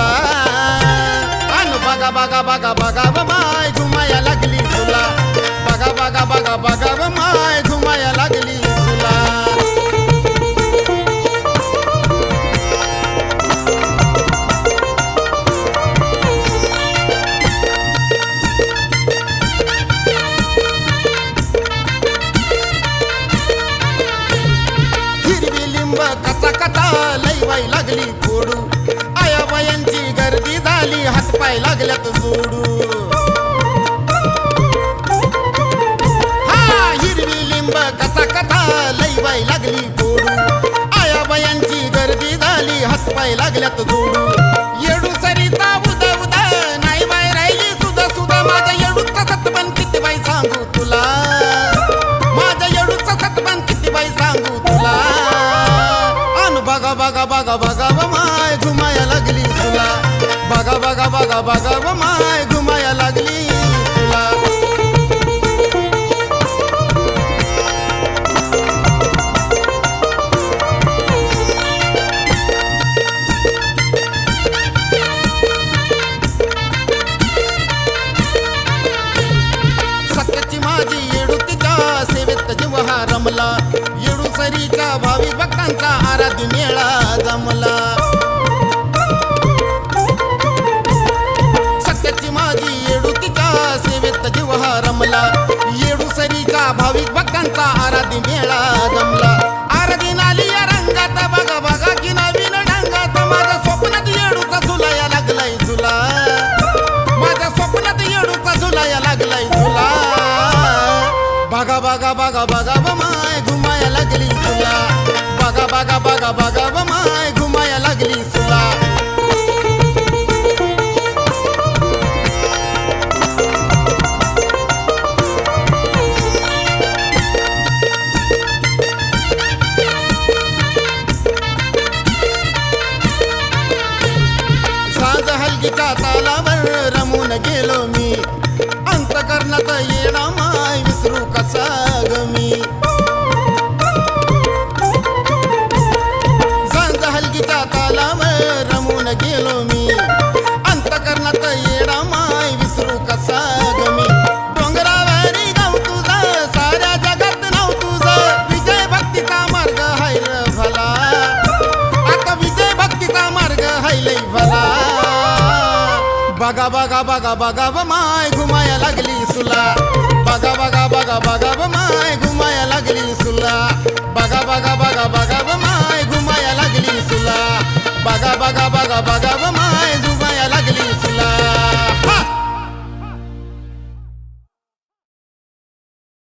रस्ता खुला अन बघा बघा बघा बघा व माय घुमाया लागली तुला बघा बघा बघा बघा व माय घुमाया लागली तुला हिरवी लिंब कचा कचा लईवाई लागली फोडू आली हातपाय लागल्यात जोडू. हा हिरवी लिंब कसा कथा लई बाई लागली फोडू आया बायांची गर्दी झाली हातपाय लागल्यात जोडू. माय घुमाया लागली तुला. सत्याची माझी येडू तिच्या सेवेत जीव हा रमला. येडू सरीच्या भावी भक्तांचा आराध्य मेळा जमला. भाविक आराधी मेळा जमला. आराधी नाली या रंगात बघा बघा की नवीन ढंगात माझ्या स्वप्नात येडूचा झुलाया लागलाय झुला. माझ्या स्वप्नात येडूचा झुलाया लागलाय झुला. बघा बघा बघा बघा व माय घुमाया लागली झुला. बघा बघा बघा बघा व साज तालावर रमून गेलो मी. अंतकरणात येणा माय विसरू कसा ग मी? सांज हलगीच्या तालावर रमून गेलो मी. अंतकरणात येणा माय बघा बघा बघा बघा व माय घुमाया लागली सुला बघा बघा बघा बघा व माय घुमाया लागली सुला बघा बघा बघा बघा व माय घुमाया लागली सुला बघा बघा बघा बघा